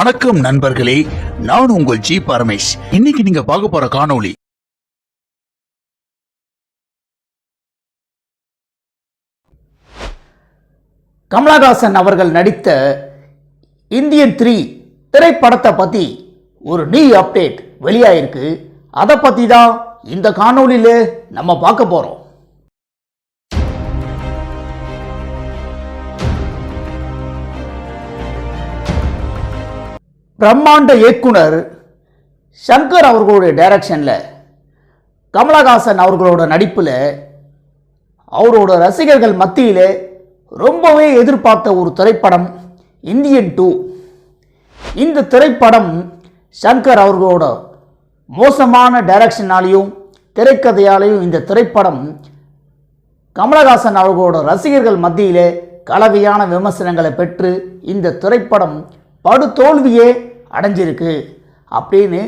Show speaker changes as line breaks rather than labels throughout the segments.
வணக்கம் நண்பர்களே நான் உங்கள் ஜி பரமேஷ். இன்னைக்கு நீங்க பார்க்க போற காணொளி
கமலஹாசன் அவர்கள் நடித்த இந்தியன் த்ரீ திரைப்படத்தை பற்றி ஒரு நியூ அப்டேட் வெளியாயிருக்கு. அதை பற்றி தான் இந்த காணொளியில் நம்ம பார்க்க போகிறோம் பிரம்மாண்ட இயக்குனர் சங்கர் அவர்களுடைய டைரக்ஷனில் கமலஹாசன் அவர்களோட நடிப்பில் அவரோட ரசிகர்கள் மத்தியில் ரொம்பவே எதிர்பார்த்த ஒரு திரைப்படம் இந்தியன் டூ இந்த திரைப்படம் சங்கர் அவர்களோட மோசமான டைரக்ஷனாலையும் திரைக்கதையாலையும் இந்த திரைப்படம் கமலஹாசன் அவர்களோட ரசிகர்கள் மத்தியிலே கலவையான விமர்சனங்களை பெற்று இந்த திரைப்படம் படுதோல்வியே அடைஞ்சிருக்கு அப்படின்னு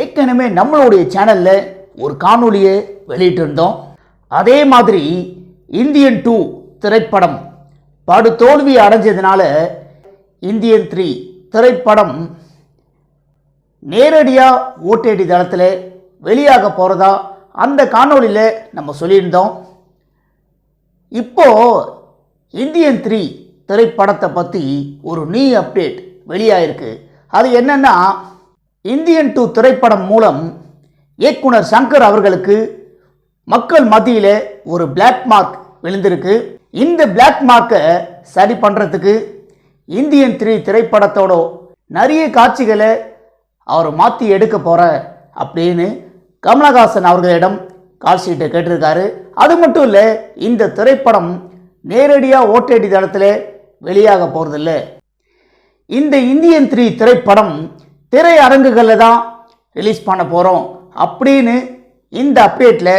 ஏற்கனவே நம்மளுடைய சேனலில் ஒரு காணொலியை வெளியிட்டிருந்தோம். அதே மாதிரி இந்தியன் டூ திரைப்படம் படுதோல்வி அடைஞ்சதுனால இந்தியன் த்ரீ திரைப்படம் நேரடியாக ஓடிடி தளத்தில் வெளியாக போகிறதா அந்த காணொலியில் நம்ம சொல்லியிருந்தோம். இப்போது இந்தியன் த்ரீ திரைப்படத்தை பற்றி ஒரு நியூ அப்டேட் வெளியாகிருக்கு அது என்னென்னா இந்தியன் டூ திரைப்படம் மூலம் இயக்குனர் சங்கர் அவர்களுக்கு மக்கள் மத்தியில் ஒரு பிளாக் மார்க் விழுந்திருக்கு. இந்த பிளாக் மார்க்கை சரி பண்ணுறதுக்கு இந்தியன் த்ரீ திரைப்படத்தோட நிறைய காட்சிகளை அவர் மாற்றி எடுக்க போகிற அப்படின்னு கமலஹாசன் அவர்களிடம் கால் ஷீட்டை கேட்டிருக்காரு. அது மட்டும் இல்லை இந்த திரைப்படம் நேரடியாக ஓட்டேடி தளத்தில் வெளியாக போகிறதில்ல இந்த இந்தியன் த்ரீ திரைப்படம் திரையரங்குகளில் தான் ரிலீஸ் பண்ண போகிறோம் அப்படின்னு இந்த அப்டேட்டில்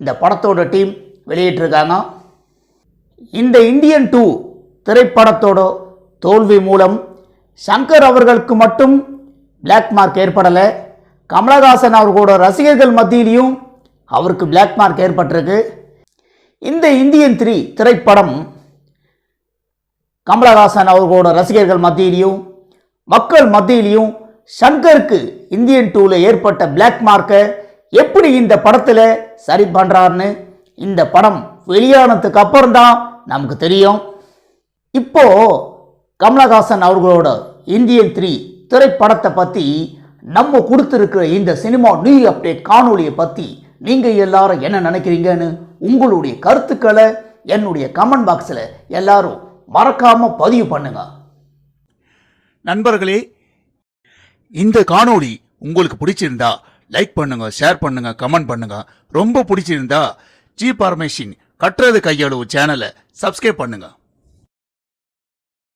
இந்த படத்தோட டீம் வெளியிட்டிருக்காங்க. இந்த இந்தியன் டூ திரைப்படத்தோட தோல்வி மூலம் சங்கர் அவர்களுக்கு மட்டும் பிளாக் மார்க் ஏற்படலை. கமலஹாசன் அவர்களோட ரசிகர்கள் மத்தியிலையும் அவருக்கு பிளாக் மார்க் ஏற்பட்டிருக்கு. இந்த இந்தியன் த்ரீ திரைப்படம் கமலஹாசன் அவர்களோட ரசிகர்கள் மத்தியிலையும் மக்கள் மத்தியிலையும் சங்கருக்கு இந்தியன் டூவில் ஏற்பட்ட பிளாக் மார்க்கை எப்படி இந்த படத்தில் சரி பண்ணுறாருன்னு இந்த படம் வெளியானதுக்கு அப்புறம் தான் நமக்கு தெரியும். இப்போ கமலஹாசன் அவர்களோட இந்தியன் த்ரீ திரைப்படத்தை பற்றி நம்ம கொடுத்துருக்கிற இந்த சினிமா நியூ அப்டேட் காணொலியை பற்றி நீங்கள் எல்லாரும் என்ன நினைக்கிறீங்கன்னு உங்களுடைய கருத்துக்களை என்னுடைய கமெண்ட் பாக்ஸில் எல்லாரும் மறக்காமல் பதிவு பண்ணுங்க.
நண்பர்களே இந்த காணொளி உங்களுக்கு பிடிச்சிருந்தா லைக் பண்ணுங்க ஷேர் பண்ணுங்க கமெண்ட் பண்ணுங்க. ரொம்ப பிடிச்சிருந்தா ஜி பார்மேஷின் கட்டுறது கையளவு சேனலை சப்ஸ்கிரைப் பண்ணுங்கள்